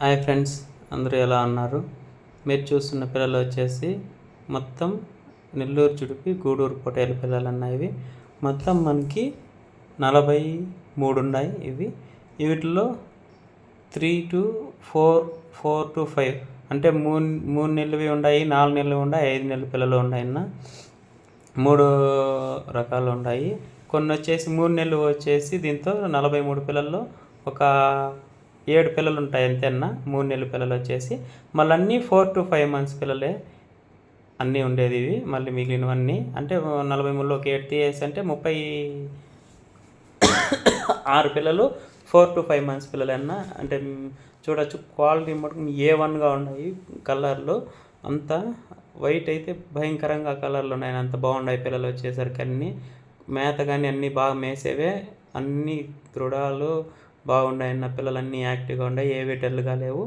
Hi friends అందరూ ఎలా ఉన్నారు? మీరు చూస్తున్న పిల్లలు వచ్చేసి మొత్తం నెల్లూరు చుడిపి గూడూరు పొటేలు పిల్లలు అన్నాయి మొత్తం మనకి నలభై మూడు ఉన్నాయి ఇవి. వీటిలో three to four four to five అంటే మూడు మూడు నెలలువి ఉన్నాయి నాలుగు నెలలు ఉన్నాయి ఐదు నెలల పిల్లలు ఉన్నాయన్న మూడు రకాలు ఉన్నాయి. కొన్ని వచ్చేసి మూడు నెలలు వచ్చేసి దీంతో నలభై మూడు పిల్లల్లో ఒక ఏడు పిల్లలు ఉంటాయి అంతేనా? మూడు నెలల పిల్లలు వచ్చేసి మళ్ళీ అన్నీ ఫోర్ టు ఫైవ్ మంత్స్ పిల్లలే అన్నీ ఉండేది ఇవి మళ్ళీ మిగిలినవన్నీ. అంటే నలభై మూడులోకి ఏడు తీసేసి అంటే ముప్పై ఆరు పిల్లలు ఫోర్ టు ఫైవ్ మంత్స్ పిల్లలన్నా. అంటే చూడొచ్చు క్వాలిటీ మటుకు ఏ వన్గా ఉన్నాయి కలర్లు. అంత వైట్ అయితే భయంకరంగా కలర్లు ఉన్నాయి అంత బాగున్నాయి పిల్లలు వచ్చేసరికి అన్నీ మేత కానీ అన్నీ బాగా మేసేవే. అన్ని దృఢాలు బాగున్నాయి అన్న పిల్లలన్నీ యాక్టివ్గా ఉన్నాయి ఏవి డల్గా లేవు.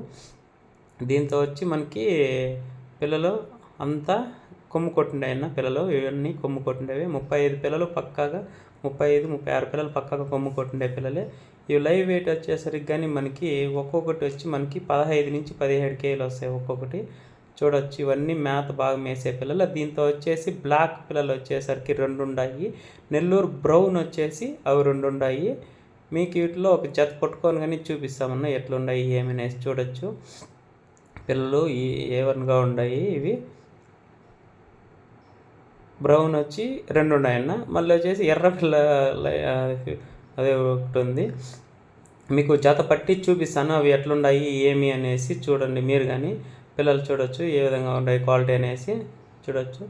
దీంతో వచ్చి మనకి పిల్లలు అంతా కొమ్ము కొట్టిండేయన్న పిల్లలు ఇవన్నీ కొమ్ము కొట్టిండేవి. ముప్పై ఐదు పిల్లలు పక్కాగా ముప్పై ఐదు ముప్పై ఆరు పిల్లలు పక్కాగా కొమ్ము కొట్టిండే పిల్లలే. ఇవి లైవ్ వెయిట్ వచ్చేసరికి కానీ మనకి ఒక్కొక్కటి వచ్చి మనకి పదహైదు నుంచి పదిహేడు కేజీలు వస్తాయి ఒక్కొక్కటి. చూడొచ్చు ఇవన్నీ మేత బాగా మేసే పిల్లలు. దీంతో వచ్చేసి బ్లాక్ పిల్లలు వచ్చేసరికి రెండు ఉన్నాయి నెల్లూరు బ్రౌన్ వచ్చేసి అవి రెండు ఉన్నాయి మీకు వీటిలో ఒక జత పట్టుకొని కానీ చూపిస్తామన్నా ఎట్లున్నాయి ఏమనేసి చూడొచ్చు. పిల్లలు ఏవన్గా వన్గా ఉన్నాయి ఇవి. బ్రౌన్ వచ్చి రెండు ఉన్నాయన్న. మళ్ళీ వచ్చేసి ఎర్ర పిల్ల అదే ఒకటి ఉంది. మీకు జత పట్టి చూపిస్తాను అవి ఎట్లున్నాయి ఏమి అనేసి చూడండి. మీరు కానీ పిల్లలు చూడొచ్చు ఏ విధంగా ఉన్నాయి క్వాలిటీ అనేసి చూడొచ్చు.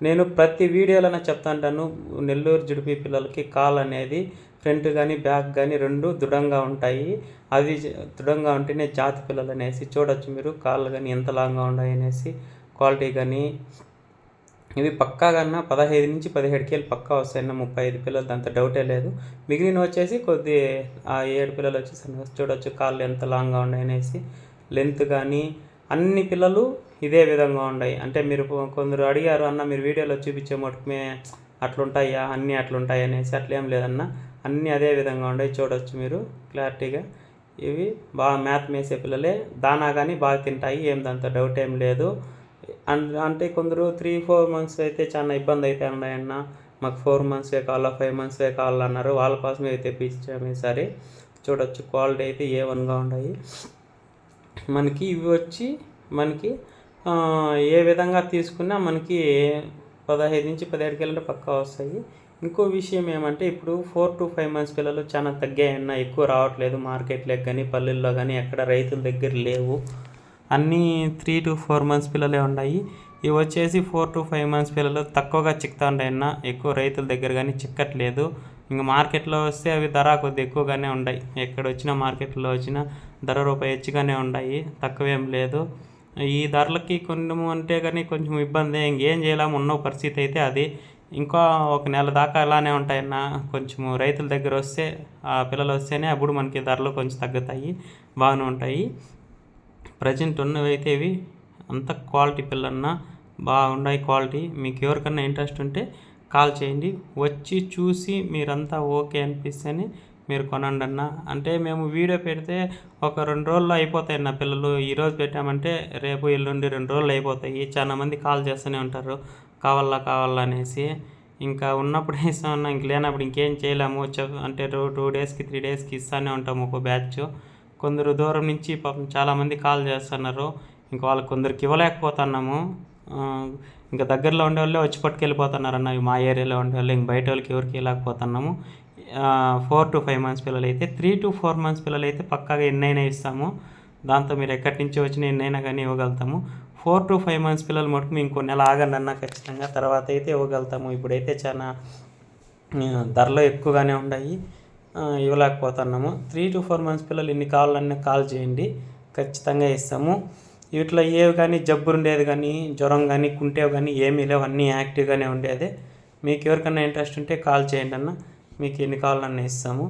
నేను ప్రతి వీడియోలోనే చెప్తాంటాను నెల్లూరు జుడిపి పిల్లలకి కాల్ అనేది ఫ్రంట్ కానీ బ్యాక్ కానీ రెండు దృఢంగా ఉంటాయి. అది దృఢంగా ఉంటేనే జాతి పిల్లలు అనేసి చూడొచ్చు మీరు కాళ్ళు కానీ ఎంత లాంగ్గా ఉన్నాయి అనేసి క్వాలిటీ కానీ ఇవి పక్కా కన్నా పదహైదు నుంచి పదిహేడు కేలు పక్కా వస్తాయన్న ముప్పై ఐదు పిల్లలు అంత డౌటే లేదు. మిగిలిన వచ్చేసి కొద్ది ఆ ఏడు పిల్లలు వచ్చేసి చూడొచ్చు కాళ్ళు ఎంత లాంగ్గా ఉన్నాయి అనేసి లెంత్ కానీ అన్ని పిల్లలు ఇదే విధంగా ఉన్నాయి అంటే మీరు కొందరు అడిగారు అన్న మీరు వీడియోలో చూపించే మటుకుమే అట్లుంటాయా? అన్నీ అట్లుంటాయి అనేసి అట్లేం లేదన్న అన్నీ అదే విధంగా ఉన్నాయి చూడవచ్చు మీరు క్లారిటీగా. ఇవి బాగా మ్యాథ్ మేసే పిల్లలే. దానా కానీ బాగా తింటాయి. ఏం దాంతో డౌట్ ఏం లేదు. అంటే కొందరు త్రీ ఫోర్ మంత్స్ అయితే చాలా ఇబ్బంది అయితే ఉన్నాయన్న మాకు ఫోర్ మంత్సే కావాలా? ఫైవ్ మంత్సే కావాలన్నారు వాళ్ళ కోసమే అయితే తెప్పించాము ఈసారి. చూడొచ్చు క్వాలిటీ అయితే ఏ వన్గా ఉన్నాయి మనకి ఇవి వచ్చి మనకి ఏ విధంగా తీసుకున్నా మనకి పదహైదు నుంచి పదిహేడు కిలోమీటర్ పక్కా వస్తాయి. ఇంకో విషయం ఏమంటే ఇప్పుడు ఫోర్ టు ఫైవ్ మంత్స్ పిల్లలు చాలా తగ్గాయన్నా ఎక్కువ రావట్లేదు. మార్కెట్లో కానీ పల్లెల్లో కానీ ఎక్కడ రైతుల దగ్గర లేవు. అన్నీ త్రీ టు ఫోర్ మంత్స్ పిల్లలే ఉన్నాయి. ఇవి వచ్చేసి ఫోర్ టు ఫైవ్ మంత్స్ పిల్లలు తక్కువగా చిక్తా ఉన్నాయన్న ఎక్కువ రైతుల దగ్గర కానీ చిక్కట్లేదు. ఇంకా మార్కెట్లో వస్తే అవి ధర కొద్ది ఎక్కువగానే ఉన్నాయి ఎక్కడ వచ్చినా మార్కెట్లో వచ్చినా ధర రూపాయి హెచ్చుగానే ఉన్నాయి తక్కువేం లేదు. ఈ ధరలకి కొనము అంటే కానీ కొంచెం ఇబ్బంది ఇంకేం చేయలేము ఉన్న పరిస్థితి అయితే అది. ఇంకా ఒక నెల దాకా అలానే ఉంటాయన్న. కొంచెము రైతుల దగ్గర వస్తే ఆ పిల్లలు వస్తేనే అప్పుడు మనకి ధరలు కొంచెం తగ్గుతాయి బాగానే ఉంటాయి. ప్రజెంట్ ఉన్నవి అయితే ఇవి అంత క్వాలిటీ పిల్లన్న బాగున్నాయి క్వాలిటీ. మీకు ఎవరికన్నా ఇంట్రెస్ట్ ఉంటే కాల్ చేయండి. వచ్చి చూసి మీరంతా ఓకే అనిపిస్తేనే మీరు కొనండి అన్న. అంటే మేము వీడియో పెడితే ఒక రెండు రోజుల్లో అయిపోతాయి అన్న పిల్లలు. ఈరోజు పెట్టామంటే రేపు ఎల్లుండి రెండు రోజులు అయిపోతాయి. చాలా మంది కాల్ చేస్తూనే ఉంటారు. కావాలా కావాలా అనేసి. ఇంకా ఉన్నప్పుడు ఇస్తామన్నా ఇంక లేనప్పుడు ఇంకేం చేయలేము. అంటే టూ డేస్కి త్రీ డేస్కి ఇస్తూనే ఉంటాము ఒక బ్యాచ్. కొందరు దూరం నుంచి పాపం చాలామంది కాల్ చేస్తున్నారు. ఇంకా వాళ్ళకి కొందరికి ఇవ్వలేకపోతున్నాము. ఇంకా దగ్గరలో ఉండే వాళ్ళే వచ్చి పట్టుకెళ్ళిపోతున్నారు అన్న. మా ఏరియాలో ఉండే వాళ్ళు. ఇంక బయట వాళ్ళకి ఎవరికి ఇవ్వలేకపోతున్నాము. ఫోర్ టు ఫైవ్ మంత్స్ పిల్లలు అయితే త్రీ టు ఫోర్ మంత్స్ పిల్లలు అయితే పక్కాగా ఎన్నైనా ఇస్తాము. దాంతో మీరు ఎక్కడి నుంచి వచ్చిన ఎన్నైనా కానీ ఇవ్వగలుగుతాము. ఫోర్ టు ఫైవ్ మంత్స్ పిల్లలు మటుకు మేము కొన్ని నెల ఆగండి అన్న ఖచ్చితంగా తర్వాత అయితే ఇవ్వగలుగుతాము. ఇప్పుడైతే చాలా ధరలు ఎక్కువగానే ఉన్నాయి ఇవ్వలేకపోతున్నాము. త్రీ టు ఫోర్ మంత్స్ పిల్లలు ఎన్ని కావాలన్నా కాల్ చేయండి. ఖచ్చితంగా ఇస్తాము. వీటిలో ఏవి కానీ జబ్బు ఉండేది కానీ జ్వరం కానీ కుంటేవి కానీ ఏమీ లేవు. అన్నీ యాక్టివ్గానే ఉండేది. మీకు ఎవరికైనా ఇంట్రెస్ట్ ఉంటే కాల్ చేయండి అన్న. మీకు ఎన్ని కావాలన్నా ఇస్తాము.